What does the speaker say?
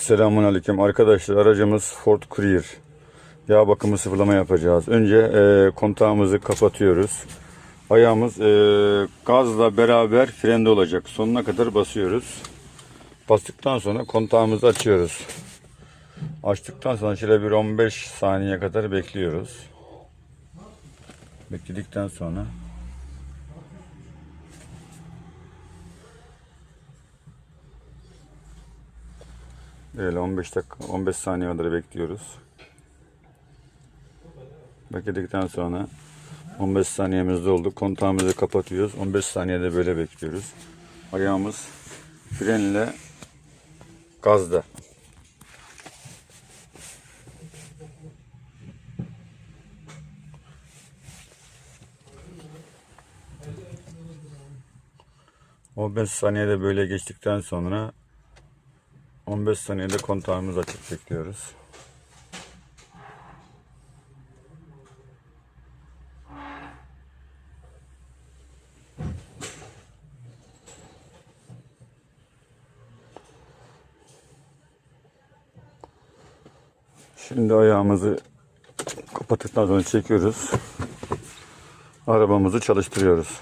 Selamun Aleyküm arkadaşlar aracımız Ford Courier yağ bakımı sıfırlama yapacağız. Önce e, kontağımızı kapatıyoruz. Ayağımız e, gazla beraber frende olacak. Sonuna kadar basıyoruz. Bastıktan sonra kontağımızı açıyoruz. Açtıktan sonra şöyle bir 15 saniye kadar bekliyoruz. Bekledikten sonra Böyle 15 dakika 15 saniye kadar bekliyoruz. Bekledikten sonra 15 saniyemiz doldu. Kontağımızı kapatıyoruz. 15 saniyede böyle bekliyoruz. Ayağımız frenle gazda. O 15 saniyede böyle geçtikten sonra 15 saniyede kontağımız açık bekliyoruz. Şimdi ayağımızı kapattıktan sonra çekiyoruz. Arabamızı çalıştırıyoruz.